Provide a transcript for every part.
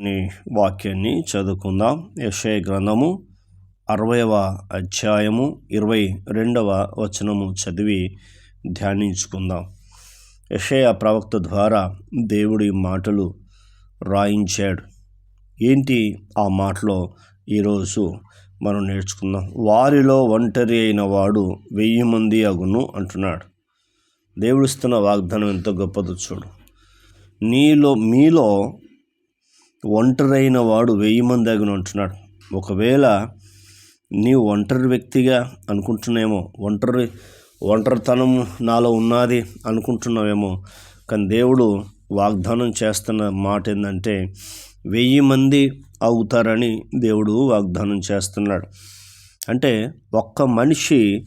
నీ వాక్యాన్ని చదువుకుందాం. యశయ గ్రంథము అరవయవ అధ్యాయము ఇరవై రెండవ వచనము చదివి ధ్యానించుకుందాం. యషయ ప్రవక్త ద్వారా దేవుడి మాటలు రాయించాడు. ఏంటి ఆ మాటలో ఈరోజు మనం నేర్చుకుందాం. వారిలో ఒంటరి అయిన వాడు వెయ్యి మంది అగును అంటున్నాడు. దేవుడిస్తున్న వాగ్దానం ఎంతో గొప్పదో చూడు. నీలో మీలో ఒంటరైన వాడు వెయ్యి మంది దగ్గర ఉంటున్నాడు. ఒకవేళ నీవు ఒంటరి వ్యక్తిగా అనుకుంటున్నామో ఒంటరి ఒంటరితనం నాలో ఉన్నది అనుకుంటున్నావేమో కానీ దేవుడు వాగ్దానం చేస్తున్న మాట ఏంటంటే వెయ్యి మంది అవుతారని దేవుడు వాగ్దానం చేస్తున్నాడు. అంటే ఒక్క మనిషి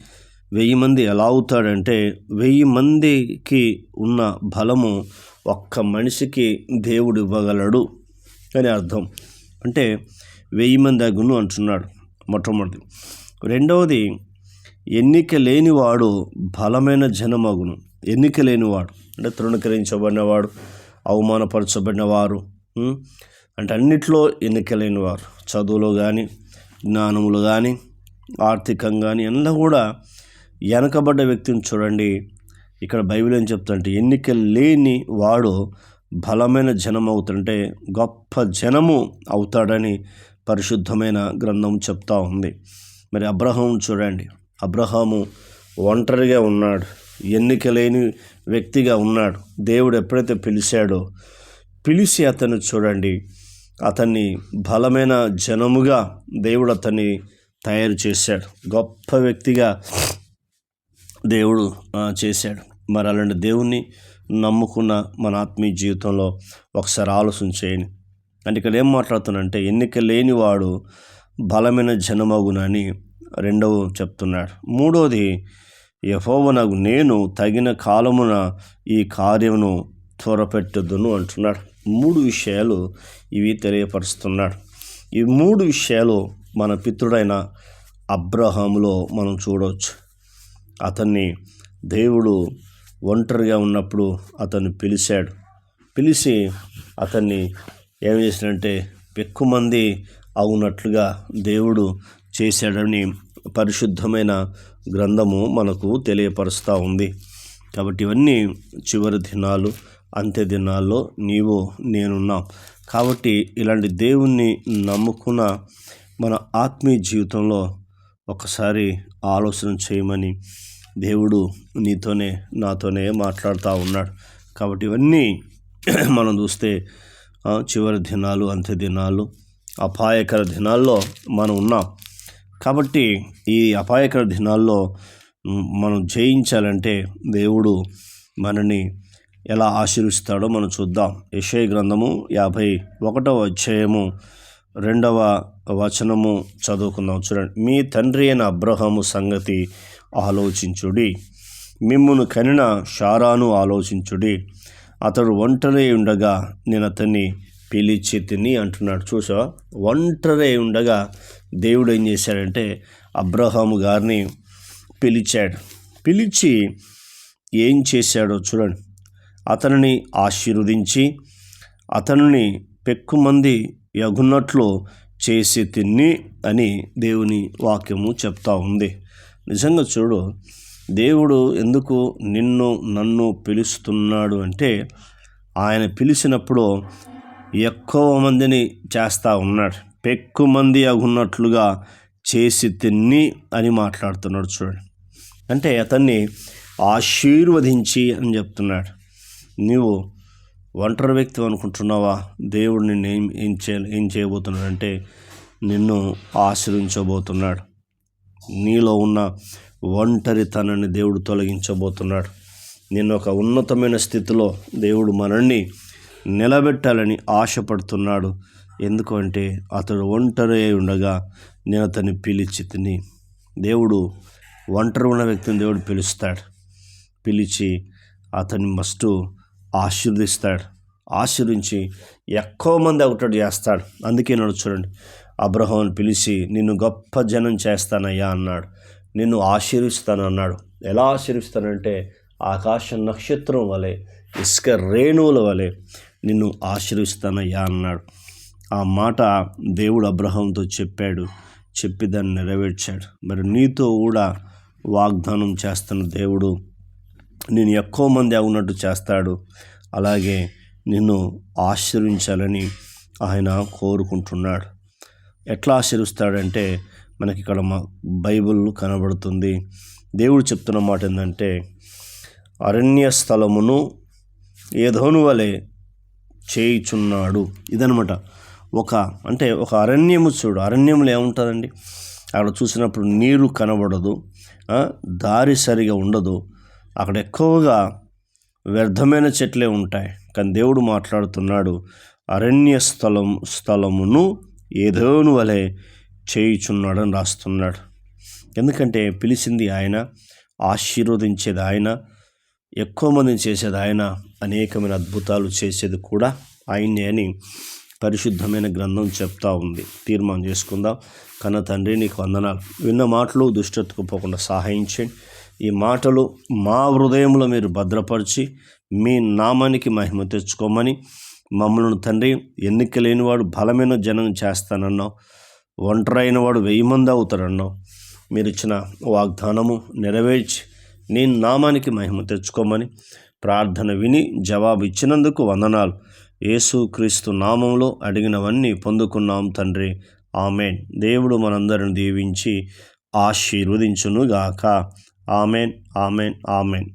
వెయ్యి మంది ఎలా అవుతాడంటే వెయ్యి మందికి ఉన్న బలము ఒక్క మనిషికి దేవుడు ఇవ్వగలడు. అని అర్థం. అంటే వెయ్యి మంది అగును అంటున్నాడు మొట్టమొదటి. రెండవది ఎన్నిక లేనివాడు బలమైన జనమగును. ఎన్నిక లేనివాడు. అంటే తృణీకరించబడినవాడు అవమానపరచబడినవారు అంటే అన్నిట్లో ఎన్నిక లేనివారు. చదువులో కానీ జ్ఞానములు కానీ ఆర్థికంగా కానీ అన్నీ కూడా వెనకబడ్డ వ్యక్తిని చూడండి. ఇక్కడ బైబిల్ ఏం చెప్తుంటే ఎన్నిక లేని వాడు బలమైన జనం అవుతుంటే గొప్ప జనము అవుతాడని పరిశుద్ధమైన గ్రంథం చెప్తా ఉంది. మరి అబ్రహాం చూడండి. అబ్రహాము ఒంటరిగా ఉన్నాడు. ఎన్నిక లేని వ్యక్తిగా ఉన్నాడు. దేవుడు ఎప్పుడైతే పిలిచాడో పిలిచి అతను చూడండి. అతన్ని బలమైన జనముగా దేవుడు అతన్ని తయారు చేశాడు. గొప్ప వ్యక్తిగా దేవుడు చేశాడు. మరి అలాంటి దేవుణ్ణి నమ్ముకున్న మన ఆత్మీయ జీవితంలో ఒకసారి ఆలోచన చేయండి. అంటే ఇక్కడ ఏం మాట్లాడుతున్నానంటే ఎన్నిక లేనివాడు బలమైన జనమగునని రెండవ చెప్తున్నాడు. మూడోది యహోవనగు నేను తగిన కాలమున ఈ కార్యమును త్వరపెట్టుదును అంటున్నాడు. మూడు విషయాలు ఇవి తెలియపరుస్తున్నాడు. ఈ మూడు విషయాలు మన పితృడైన అబ్రహాములో మనం చూడవచ్చు అతన్ని దేవుడు ఒంటరిగా ఉన్నప్పుడు అతను పిలిచాడు. పిలిచి అతన్ని ఏం చేసినంటే ఎక్కువ మంది అవునట్లుగా దేవుడు చేశాడని పరిశుద్ధమైన గ్రంథము మనకు తెలియపరుస్తూ ఉంది. కాబట్టి ఇవన్నీ చివరి దినాలు అంత్య దినాల్లో నీవు నేనున్నాం. కాబట్టి ఇలాంటి దేవుణ్ణి నమ్ముకున్న మన ఆత్మీయ జీవితంలో ఒకసారి ఆలోచన చేయమని దేవుడు నీతోనే నాతోనే మాట్లాడుతూ ఉన్నాడు. కాబట్టి ఇవన్నీ మనం చూస్తే చివరి దినాలు అంత్య దినాలు అపాయకర దినాల్లో మనం ఉన్నాం. కాబట్టి ఈ అపాయకర దినాల్లో మనం జయించాలంటే దేవుడు మనని ఎలా ఆశీర్విస్తాడో మనం చూద్దాం. యశయ గ్రంథము యాభై ఒకటవ అధ్యాయము రెండవ వచనము చదువుకుందాం. చూడండి. మీ తండ్రి అయిన అబ్రహము సంగతి ఆలోచించుడి. మిమ్మును కనిన షారాను ఆలోచించుడి. అతడు ఒంటరి ఉండగా నేను అతన్ని పిలిచి తిని అంటున్నాడు. చూసా ఒంటరి ఉండగా దేవుడు ఏం చేశాడంటే అబ్రహాము గారిని పిలిచాడు. పిలిచి ఏం చేశాడో చూడండి. అతనిని ఆశీర్వదించి అతనిని పెక్కుమంది ఎగున్నట్లు చేసి తిని అని దేవుని వాక్యము చెప్తా ఉంది. నిజంగా చూడు దేవుడు ఎందుకు నిన్ను నన్ను పిలుస్తున్నాడు అంటే ఆయన పిలిచినప్పుడు ఎక్కువ మందిని చేస్తూ ఉన్నాడు. పెక్కు మంది అగున్నట్లుగా చేసి తిన్ని అని మాట్లాడుతున్నాడు చూడండి అంటే అతన్ని ఆశీర్వదించి అని చెప్తున్నాడు. నీవు ఒంటరి వ్యక్తి అనుకుంటున్నావా? దేవుడు నిన్ను ఏం ఏం చే ఏం చేయబోతున్నాడంటే నిన్ను ఆశ్రయించబోతున్నాడు. నీలో ఉన్న ఒంటరితనాన్ని దేవుడు తొలగించబోతున్నాడు. నేను ఒక ఉన్నతమైన స్థితిలో దేవుడు మనల్ని నిలబెట్టాలని ఆశపడుతున్నాడు. ఎందుకంటే అతడు ఒంటరి ఉండగా నేను అతన్ని పిలిచి తిని దేవుడు ఒంటరి ఉన్న వ్యక్తిని దేవుడు పిలుస్తాడు. పిలిచి అతన్ని మస్టు ఆశీర్దిస్తాడు ఆశీర్వించి ఎక్కువ మంది ఒకటి చేస్తాడు. అందుకే నడు చూడండి. అబ్రహాన్ని పిలిచి నిన్ను గొప్ప జనం చేస్తానయ్యా అన్నాడు. నిన్ను ఆశీర్విస్తాను అన్నాడు. ఎలా ఆశీర్విస్తానంటే ఆకాశ నక్షత్రం వలె ఇసుక రేణువుల వలె నిన్ను ఆశీర్విస్తానయ్యా అన్నాడు. ఆ మాట దేవుడు అబ్రహంతో చెప్పాడు. చెప్పి దాన్ని నెరవేర్చాడు. మరి నీతో కూడా వాగ్దానం చేస్తున్న దేవుడు నేను ఎక్కువ మంది అవునట్టు చేస్తాడు. అలాగే నిన్ను ఆశ్రయించాలని ఆయన కోరుకుంటున్నాడు. ఎట్లా ఆశ్రయిస్తాడంటే మనకి ఇక్కడ మా బైబిల్ కనబడుతుంది. దేవుడు చెప్తున్న మాట ఏంటంటే అరణ్య స్థలమును ఏదోను వలె చేయుచున్నాడు. ఇదనమాట ఒక అంటే ఒక అరణ్యము చూడు. అరణ్యంలో ఏముంటుందండి? అక్కడ చూసినప్పుడు నీరు కనబడదు దారి సరిగా ఉండదు. అక్కడ ఎక్కువగా వ్యర్థమైన చెట్లే ఉంటాయి. కానీ దేవుడు మాట్లాడుతున్నాడు అరణ్య స్థలం స్థలమును ఏదోను వలె చేయుచున్నాడని రాస్తున్నాడు. ఎందుకంటే పిలిచింది ఆయన ఆశీర్వదించేది ఆయన ఎక్కువ మందిని చేసేది ఆయన అనేకమైన అద్భుతాలు చేసేది కూడా ఆయనే అని పరిశుద్ధమైన గ్రంథం చెప్తా ఉంది. తీర్మానం చేసుకుందాం. కన్న తండ్రి నీకు వందనాలు. విన్న మాటలు దుష్టతకు పోకుండా సహాయం చేయండి ఈ మాటలు మా హృదయంలో మీరు భద్రపరిచి మీ నామానికి మహిమ తెచ్చుకోమని మమ్మల్ని తండ్రి ఎన్నిక లేనివాడు బలమైన జనం చేస్తానన్నావు. ఒంటరైన వాడు వెయ్యి మంది అవుతారన్నావు. మీరు ఇచ్చిన వాగ్దానము నెరవేర్చి నీ నామానికి మహిమ తెచ్చుకోమని ప్రార్థన విని జవాబు ఇచ్చినందుకు వందనాలు యేసుక్రీస్తు నామంలో అడిగినవన్నీ పొందుకున్నాం తండ్రి. ఆమెన్. దేవుడు మనందరిని దీవించి ఆశీర్వదించునుగాక. ఆమెన్. ఆమెన్. ఆమెన్.